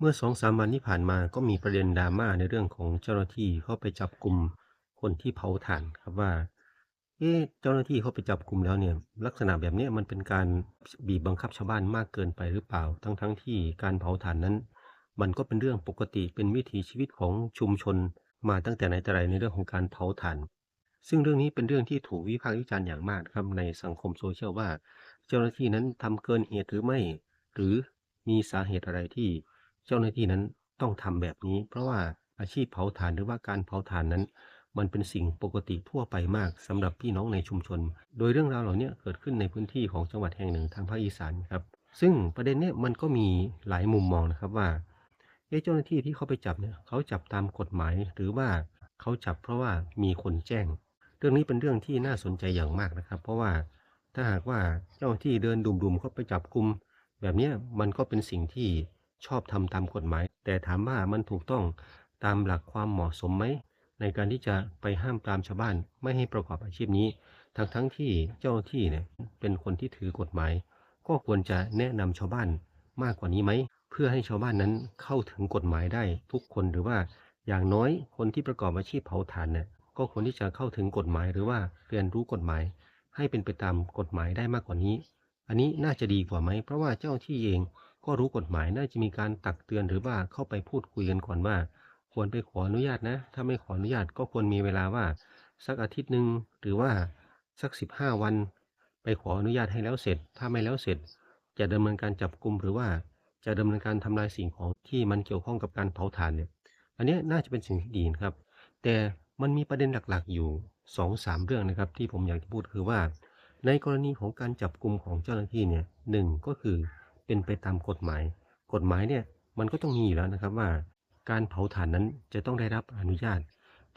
เมื่อสองสามวันที่ผ่านมาก็มีประเด็นดราม่าในเรื่องของเจ้าหน้าที่เข้าไปจับกลุ่มคนที่เผาถ่านครับว่า เอ๊ะเจ้าหน้าที่เข้าไปจับกลุ่มแล้วเนี่ย ลักษณะแบบนี้มันเป็นการบีบบังคับชาวบ้านมากเกินไปหรือเปล่า ทั้งๆทที่การเผาถ่านนั้น มันก็เป็นเรื่องปกติเป็นวิถีชีวิตของชุมชน มาตั้งแต่ไหนแต่ไรในเรื่องของการเผาถ่านซึ่งเรื่องนี้เป็นเรื่องที่ถูกวิพากษ์วิจารณ์อย่างมากครับในสังคมโซเชียลว่า เจ้าหน้าที่นั้นทำเกินเหตุหรือไม่ หรือมีสาเหตุอะไรที่ เจ้าหน้าที่นั้นต้องทำแบบนี้ เพราะว่าอาชีพเผาถ่านหรือว่าการเผาถ่านนั้น มันเป็นสิ่งปกติทั่วไปมากสำหรับพี่น้องในชุมชน โดยเรื่องราวเหล่านี้เกิดขึ้นในพื้นที่ของจังหวัดแห่งหนึ่งทางภาคอีสานครับ ซึ่งประเด็นนี้มันก็มีหลายมุมมองนะครับว่าเจ้าหน้าที่ที่เขาไปจับเนี่ยเขาจับตามกฎหมายหรือว่าเขาจับเพราะว่ามีคนแจ้ง เรื่องนี้เป็นเรื่องที่น่าสนใจอย่างมากนะครับ เพราะว่าถ้าหากว่าเจ้าหน้าที่เดินดุมๆเข้าไปจับกลุ่มแบบนี้มันก็เป็นสิ่งที่ ชอบทำตามกฎหมาย แต่ถามว่ามันถูกต้องตามหลักความเหมาะสมไหม ในการที่จะไปห้ามปรามชาวบ้านไม่ให้ประกอบอาชีพนี้ ทั้งทั้งๆที่เจ้าหน้าที่เนี่ยเป็นคนที่ถือกฎหมาย ก็ควรจะแนะนำชาวบ้านมากกว่านี้ไหม เพื่อให้ชาวบ้านนั้นเข้าถึงกฎหมายได้ทุกคนหรือว่า อย่างน้อยคนที่ประกอบอาชีพเผาถ่านเนี่ยก็ควรที่จะเข้าถึงกฎหมายหรือว่าเรียนรู้กฎหมาย ให้เป็นไปตามกฎหมายได้มากกว่านี้ อันนี้น่าจะดีกว่าไหม เพราะว่าเจ้าที่เอง ก็รู้กฎหมายน่าจะมีการตักเตือนหรือว่าเข้าไปพูดคุยกันก่อนว่า ควรไปขออนุญาตนะ ถ้าไม่ขออนุญาตก็ควรมีเวลาว่า สักอาทิตย์หนึ่งหรือว่าสักสิบห้าวัน ไปขออนุญาตให้แล้วเสร็จ ถ้าไม่แล้วเสร็จ จะดำเนินการจับกลุ่มหรือว่าจะดำเนินการทำลายสิ่งของที่มันเกี่ยวข้องกับการเผาถ่านเนี่ยอันนี้น่าจะเป็นสิ่งที่ดีนะครับ แต่มันมีประเด็นหลักๆ อยู่2อสามเรื่องนะครับ ที่ผมอยากจะพูดคือว่า ในกรณีของการจับกลุ่มของเจ้าหน้าที่เนี่ยหนึ่งก็คือ เป็นไปตามกฎหมาย กฎหมายเนี่ยมันก็ต้องมีอยู่แล้วนะครับว่าการเผาถ่านนั้นจะต้องได้รับอนุญาต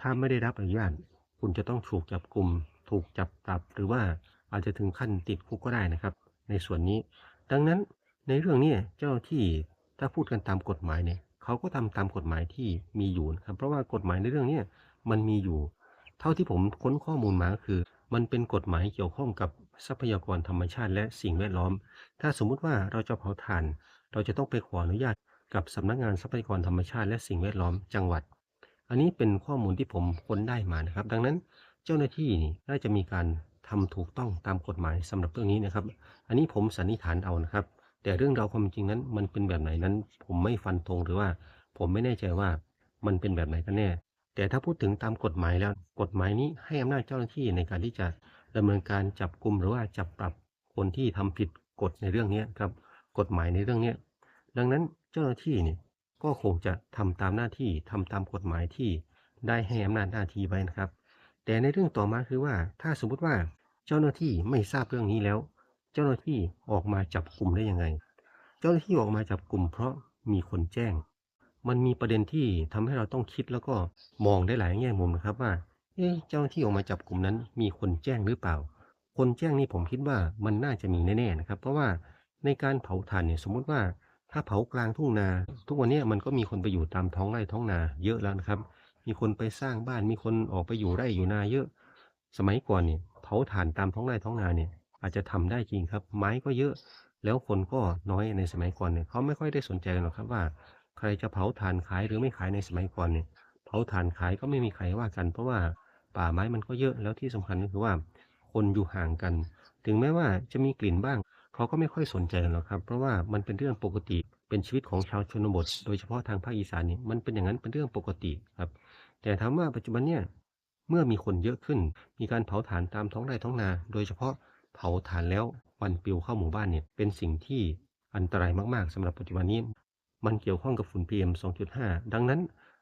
ถ้าไม่ได้รับอนุญาต คุณจะต้องถูกจับกลุ่ม ถูกจับปรับหรือว่าอาจจะถึงขั้นติดคุกก็ได้นะครับ ในส่วนนี้ ดังนั้นในเรื่องนี้เจ้าที่ถ้าพูดกันตามกฎหมายเนี่ยเขาก็ทำตามกฎหมายที่มีอยู่นะครับ เพราะว่ากฎหมายในเรื่องนี้มันมีอยู่ เท่าที่ผมค้นข้อมูลมาก็คือ มันเป็นกฎหมายเกี่ยวข้องกับทรัพยากรธรรมชาติและสิ่งแวดล้อม ถ้าสมมุติว่าเราจะเผาถ่าน เราจะต้องไปขออนุญาตกับสำนักงานทรัพยากรธรรมชาติและสิ่งแวดล้อมจังหวัด อันนี้เป็นข้อมูลที่ผมค้นได้มานะครับ ดังนั้นเจ้าหน้าที่นี่น่าจะมีการทำถูกต้องตามกฎหมายสำหรับเรื่องนี้นะครับ อันนี้ผมสันนิษฐานเอานะครับ แต่เรื่องราวความจริงนั้นมันเป็นแบบไหนนั้น ผมไม่ฟันธงหรือว่า ผมไม่แน่ใจว่ามันเป็นแบบไหนกันแน่ แต่ถ้าพูดถึงตามกฎหมายแล้วกฎหมายนี้ให้อำนาจเจ้าหน้าที่ในการที่จะดำเนินการจับกลุ่มหรือว่าจับปรับคนที่ทำผิดกฎในเรื่องนี้ครับกฎหมายในเรื่องนี้ดังนั้นเจ้าหน้าที่เนี่ยก็คงจะทำตามหน้าที่ทำตามกฎหมายที่ได้ให้อำนาจหน้าที่ไว้นะครับ แต่ในเรื่องต่อมาคือว่า ถ้าสมมุติว่าเจ้าหน้าที่ไม่ทราบเรื่องนี้แล้ว เจ้าหน้าที่ออกมาจับกลุ่มได้ยังไง เจ้าหน้าที่ออกมาจับกลุ่มเพราะมีคนแจ้ง มันมีประเด็นที่ทำให้เราต้องคิดแล้วก็มองได้หลายแง่มุมนะครับว่า เอ๊ะเจ้าหน้าที่ออกมาจับกลุ่มนั้น มีคนแจ้งหรือเปล่า คนแจ้งนี่ผมคิดว่ามันน่าจะมีแน่ๆนะครับ เพราะว่าในการเผาถ่านเนี่ยสมมุติว่าถ้าเผากลางทุ่งนา ทุกวันนี้มันก็มีคนไปอยู่ตามท้องไร่ท้องนาเยอะแล้วนะครับ มีคนไปสร้างบ้านมีคนออกไปอยู่ไร่อยู่นาเยอะ สมัยก่อนเนี่ยเผาถ่านตามท้องไร่ท้องนาเนี่ยอาจจะทำได้จริงครับ ไม้ก็เยอะแล้วคนก็น้อยในสมัยก่อนเนี่ยเขาไม่ค่อยได้สนใจกันหรอกครับว่า ใครจะเผาถ่านขายหรือไม่ขายในสมัยก่อนเนี่ยเผาถ่านขายก็ไม่มีใครว่ากัน เพราะว่าป่าไม้มันก็เยอะแล้วที่สำคัญก็คือว่า คนอยู่ห่างกัน ถึงแม้ว่าจะมีกลิ่นบ้าง เขาก็ไม่ค่อยสนใจหรอกครับ เพราะว่ามันเป็นเรื่องปกติเป็นชีวิตของชาวชนบท โดยเฉพาะทางภาคอีสานนี่มันเป็นอย่างนั้นเป็นเรื่องปกติครับ แต่ถามว่าปัจจุบันเนี่ยเมื่อมีคนเยอะขึ้น มีการเผาถ่านตามท้องไร่ท้องนา โดยเฉพาะเผาถ่านแล้ววันปลิวเข้าหมู่บ้านเนี่ยเป็นสิ่งที่อันตรายมากๆสำหรับปัจจุบันนี้ มันเกี่ยวข้องกับฝุ่น PM 2.5 ดังนั้น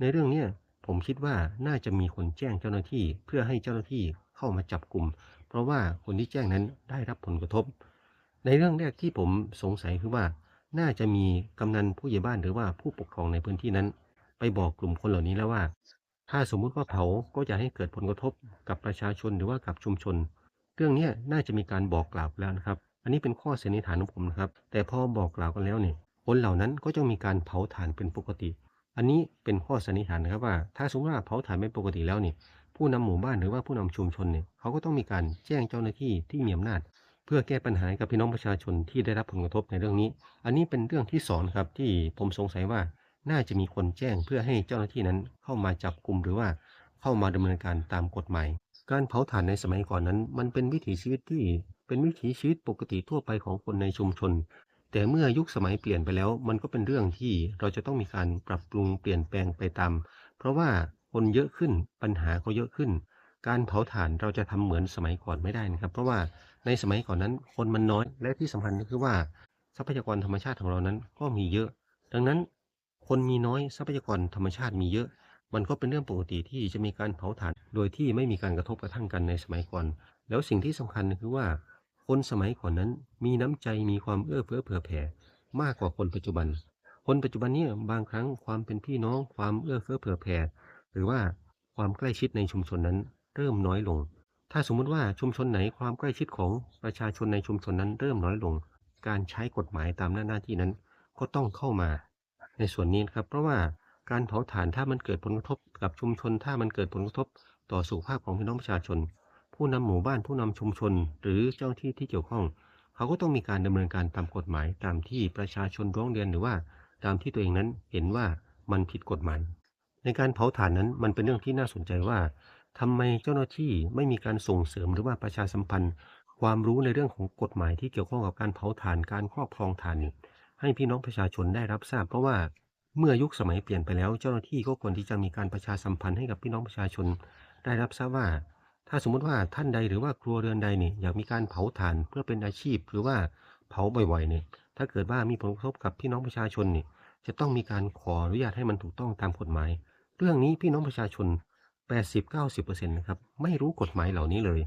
ในเรื่องนี้ผมคิดว่าน่าจะมีคนแจ้งเจ้าหน้าที่ เพื่อให้เจ้าหน้าที่เข้ามาจับกลุ่ม เพราะว่าคนที่แจ้งนั้นได้รับผลกระทบ ในเรื่องแรกที่ผมสงสัยคือว่า น่าจะมีกำนันผู้ใหญ่บ้านหรือว่าผู้ปกครองในพื้นที่นั้น ไปบอกกลุ่มคนเหล่านี้แล้วว่า ถ้าสมมุติว่าเผาก็จะให้เกิดผลกระทบกับประชาชนหรือว่ากับชุมชน เรื่องนี้น่าจะมีการบอกกล่าวแล้วนะครับ อันนี้เป็นข้อสันนิษฐานของผมนะครับ แต่พอบอกกล่าวกันแล้วเนี่ย คนเหล่านั้นก็จะมีการเผาถ่านเป็นปกติ อันนี้เป็นข้อสันนิษฐานนะครับว่า ถ้าสมมติว่าเผาถ่านเป็นปกติแล้วนี่ผู้นำหมู่บ้านหรือว่าผู้นำชุมชนเนี่ยเขาก็ต้องมีการแจ้งเจ้าหน้าที่ที่มีอำนาจ เพื่อแก้ปัญหาให้กับพี่น้องประชาชนที่ได้รับผลกระทบในเรื่องนี้ อันนี้เป็นเรื่องที่สองครับที่ผมสงสัยว่าน่าจะมีคนแจ้งเพื่อให้เจ้าหน้าที่นั้นเข้ามาจับกลุ่มหรือว่าเข้ามาดำเนินการตามกฎหมาย การเผาถ่านในสมัยก่อนนั้น มันเป็นวิถีชีวิตที่เป็นวิถีชีวิตปกติทั่วไปของคนในชุมชน แต่เมื่อยุคสมัยเปลี่ยนไปแล้ว มันก็เป็นเรื่องที่เราจะต้องมีการปรับปรุงเปลี่ยนแปลงไปตาม เพราะว่าคนเยอะขึ้นปัญหาก็เยอะขึ้น การเผาถ่านเราจะทำเหมือนสมัยก่อนไม่ได้นะครับ เพราะว่าในสมัยก่อนนั้นคนมันน้อยและที่สำคัญก็คือว่าทรัพยากรธรรมชาติของเรานั้นก็มีเยอะ ดังนั้นคนมีน้อยทรัพยากรธรรมชาติมีเยอะ มันก็เป็นเรื่องปกติที่จะมีการเผาถ่าน โดยที่ไม่มีการกระทบกระทั่งกันในสมัยก่อน แล้วสิ่งที่สำคัญคือว่า คนสมัยก่อนนั้นมีน้ำใจมีความเอื้อเฟื้อเผื่อแผ่มากกว่าคนปัจจุบัน คนปัจจุบันนี่บางครั้งความเป็นพี่น้องความเอื้อเฟื้อเผื่อแผ่หรือว่าความใกล้ชิดในชุมชนนั้นเริ่มน้อยลง ถ้าสมมุติว่าชุมชนไหนความใกล้ชิดของประชาชนในชุมชนนั้นเริ่มน้อยลง การใช้กฎหมายตามหน้าหน้าที่นั้นก็ต้องเข้ามา ในส่วนนี้นะครับ เพราะว่าการเผาถ่านถ้ามันเกิดผลกระทบกับชุมชนถ้ามันเกิดผลกระทบต่อสุขภาพของพี่น้องประชาชน ผู้นำหมู่บ้านผู้นำชุมชน หรือเจ้าหน้าที่ที่เกี่ยวข้อง เขาก็ต้องมีการดำเนินการตามกฎหมายตามที่ประชาชนร้องเรียนหรือว่า ตามที่ตัวเองนั้นเห็นว่ามันผิดกฎหมาย ในการเผาถ่านนั้นมันเป็นเรื่องที่น่าสนใจว่าทำไมเจ้าหน้าที่ไม่มีการส่งเสริมหรือว่าประชาสัมพันธ์ ความรู้ในเรื่องของกฎหมายที่เกี่ยวข้องกับการเผาถ่านการครอบครองถ่านนี่ให้พี่น้องประชาชนได้รับทราบ เพราะว่าเมื่อยุคสมัยเปลี่ยนไปแล้ว เจ้าหน้าที่ก็ควรที่จะมีการประชาสัมพันธ์ให้กับพี่น้องประชาชน ได้รับทราบว่า ถ้าสมมติว่าท่านใดหรือว่าครัวเรือนใดนี่อยากมีการเผาถ่านเพื่อเป็นอาชีพหรือว่าเผาบ่อยๆเนี่ยถ้าเกิดว่ามีผลกระทบกับพี่น้องประชาชนนี่จะต้องมีการขออนุญาตให้มันถูกต้องตามกฎหมาย เรื่องนี้พี่น้องประชาชน 80-90%นะครับไม่รู้กฎหมายเหล่านี้เลย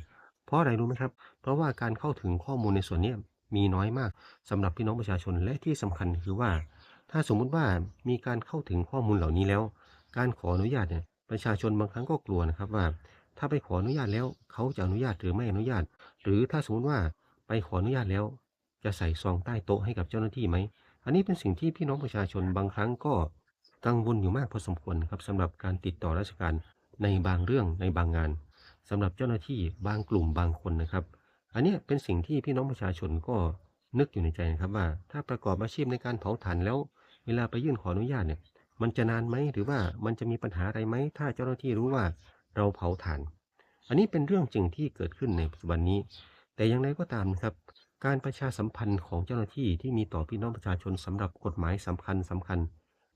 เพราะอะไรรู้ไหมครับ เพราะว่าการเข้าถึงข้อมูลในส่วนนี้มีน้อยมากสำหรับพี่น้องประชาชนและที่สำคัญคือว่า ถ้าสมมุติว่ามีการเข้าถึงข้อมูลเหล่านี้แล้ว การขออนุญาตเนี่ยประชาชนบางครั้งก็กลัวนะครับว่า ถ้าไปขออนุญาตแล้วเขาจะอนุญาตหรือไม่อนุญาต หรือถ้าสมมติว่าไปขออนุญาตแล้ว จะใส่ซองใต้โต๊ะให้กับเจ้าหน้าที่ไหม อันนี้เป็นสิ่งที่พี่น้องประชาชนบางครั้งก็กังวลอยู่มากพอสมควรครับสำหรับการติดต่อราชการในบางเรื่องในบางงานสำหรับเจ้าหน้าที่บางกลุ่มบางคนนะครับ อันนี้เป็นสิ่งที่พี่น้องประชาชนก็นึกอยู่ในใจนะครับว่า ถ้าประกอบอาชีพในการเผาถ่านแล้ว เวลาไปยื่นขออนุญาตเนี่ยมันจะนานไหมหรือว่ามันจะมีปัญหาอะไรไหม ถ้าเจ้าหน้าที่รู้ว่า เราเผาถ่าน อันนี้เป็นเรื่องจริงที่เกิดขึ้นในปัจจุบันนี้ แต่อย่างไรก็ตามนะครับ การประชาสัมพันธ์ของเจ้าหน้าที่ที่มีต่อพี่น้องประชาชนสำหรับกฎหมายสำคัญสำคัญ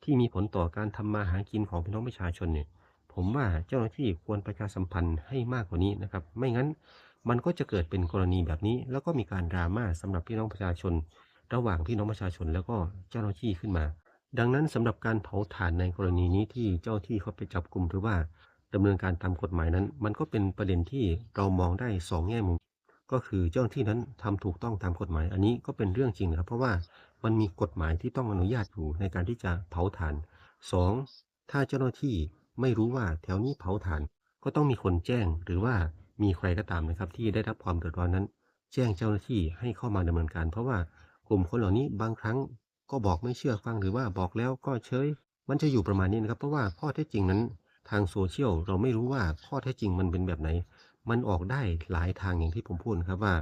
ที่มีผลต่อการทำมาหากินของพี่น้องประชาชนเนี่ย ผมว่าเจ้าหน้าที่ควรประชาสัมพันธ์ให้มากกว่านี้นะครับ ไม่งั้นมันก็จะเกิดเป็นกรณีแบบนี้ แล้วก็มีการดราม่าสำหรับพี่น้องประชาชน ระหว่างพี่น้องประชาชนแล้วก็เจ้าหน้าที่ขึ้นมาดังนั้นสำหรับการเผาถ่านในกรณีนี้ที่เจ้าหน้าที่เขาไปจับกลุ่มหรือว่า ดำเนินการตามกฎหมายนั้น มันก็เป็นประเด็นที่เรามองได้สองแง่มุมก็คือเจ้าหน้าที่นั้นทำถูกต้องตามกฎหมาย อันนี้ก็เป็นเรื่องจริงนะครับ เพราะว่ามันมีกฎหมายที่ต้องอนุญาตอยู่ในการที่จะเผาถ่านสองถ้าเจ้าหน้าที่ไม่รู้ว่าแถวนี้เผาถ่าน ก็ต้องมีคนแจ้งหรือว่ามีใครก็ตามนะครับ ที่ได้รับความเดือดร้อนนั้น แจ้งเจ้าหน้าที่ให้เข้ามาดำเนินการ เพราะว่ากลุ่มคนเหล่านี้บางครั้งก็บอกไม่เชื่อฟังหรือว่าบอกแล้วก็เฉยมันจะอยู่ประมาณนี้นะครับ เพราะว่าข้อเท็จจริงนั้น ทางโซเชียลเราไม่รู้ว่าข้อเท็จจริงมันเป็นแบบไหน มันออกได้หลายทางอย่างที่ผมพูดครับว่า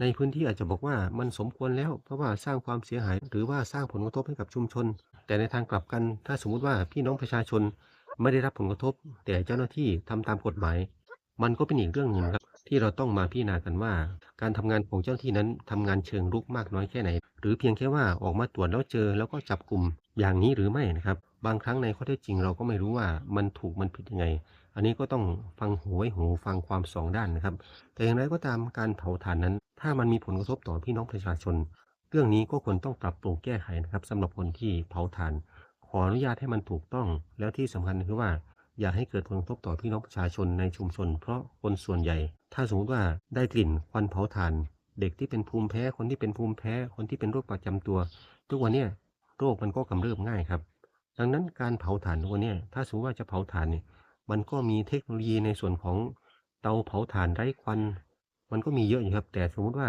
ในพื้นที่อาจจะบอกว่ามันสมควรแล้ว เพราะว่าสร้างความเสียหายหรือว่าสร้างผลกระทบให้กับชุมชน แต่ในทางกลับกันถ้าสมมุติว่าพี่น้องประชาชนไม่ได้รับผลกระทบ แต่เจ้าหน้าที่ทำตามกฎหมาย มันก็เป็นอีกเรื่องหนึ่งครับ ที่เราต้องมาพิจารณากันว่า การทำงานของเจ้าหน้าที่นั้นทำงานเชิงรุกมากน้อยแค่ไหน หรือเพียงแค่ว่าออกมาตรวจแล้วเจอแล้วก็จับกลุ่ม อย่างนี้หรือไม่นะครับ บางครั้งในข้อเท็จจริงเราก็ไม่รู้ว่ามันถูกมันผิดยังไง อันนี้ก็ต้องฟังหูไว้หูฟังความสองด้านนะครับ แต่อย่างไรก็ตามการเผาถ่านนั้น ถ้ามันมีผลกระทบต่อพี่น้องประชาชน เรื่องนี้ก็ควรต้องปรับปรุงแก้ไขนะครับสำหรับคนที่เผาถ่าน ขออนุญาตให้มันถูกต้อง แล้วที่สำคัญคือว่า อย่าให้เกิดผลกระทบต่อพี่น้องประชาชนในชุมชน เพราะคนส่วนใหญ่ ถ้าสมมติว่าได้กลิ่นควันเผาถ่าน เด็กที่เป็นภูมิแพ้คนที่เป็นภูมิแพ้คนที่เป็นโรคประจำตัว ทุกวันเนี้ย โรคมันก็กำเริบง่ายครับ ดังนั้นการเผาถ่านทุกวันเนี้ยถ้าสมมติว่าจะเผาถ่านเนี่ยมันก็มีเทคโนโลยีในส่วนของเตาเผาถ่านไร้ควัน มันก็มีเยอะอยู่ครับ แต่สมมุติว่า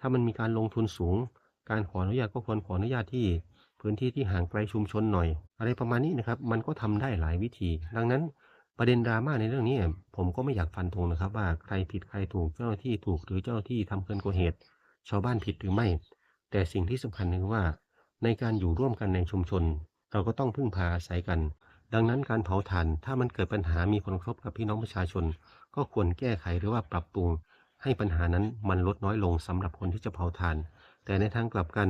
ถ้ามันมีการลงทุนสูง การขออนุญาตก็ควรขออนุญาตที่พื้นที่ที่ห่างไกลชุมชนหน่อย อะไรประมาณนี้นะครับ มันก็ทำได้หลายวิธี ดังนั้นประเด็นดราม่าในเรื่องนี้ ผมก็ไม่อยากฟันธงนะครับ ว่าใครผิดใครถูกเจ้าหน้าที่ถูกหรือเจ้าหน้าที่ทำเกินกว่าเหตุ ชาวบ้านผิดหรือไม่ แต่สิ่งที่สำคัญคือว่า ในการอยู่ร่วมกันในชุมชน เราก็ต้องพึ่งพาอาศัยกัน ดังนั้นการเผาถ่านถ้ามันเกิดปัญหามีผลกระทบกับพี่น้องประชาชน ก็ควรแก้ไขหรือว่าปรับปรุง ให้ปัญหานั้นมันลดน้อยลงสำหรับคนที่จะเผาถ่าน แต่ในทางกลับกัน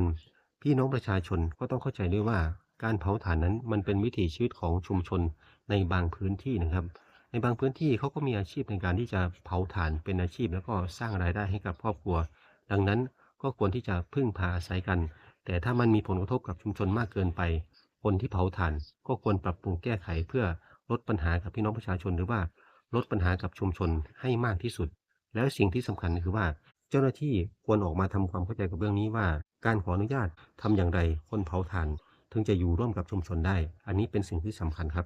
พี่น้องประชาชนก็ต้องเข้าใจด้วยว่า การเผาถ่านนั้นมันเป็นวิถีชีวิตของชุมชนในบางพื้นที่นะครับในบางพื้นที่เขาก็มีอาชีพในการที่จะเผาถ่านเป็นอาชีพ แล้วก็สร้างรายได้ให้กับครอบครัว ดังนั้นก็ควรที่จะพึ่งพาอาศัยกัน แต่ถ้ามันมีผลกระทบกับชุมชนมากเกินไป คนที่เผาถ่านก็ควรปรับปรุงแก้ไขเพื่อลดปัญหากับพี่น้องประชาชนหรือว่าลดปัญหากับชุมชนให้มากที่สุด แล้วสิ่งที่สำคัญคือว่า เจ้าหน้าที่ควรออกมาทำความเข้าใจกับเรื่องนี้ว่า การขออนุญาตทำอย่างไรคนเผาถ่าน ถึงจะอยู่ร่วมกับชุมชนได้ อันนี้เป็นสิ่งที่สำคัญครับ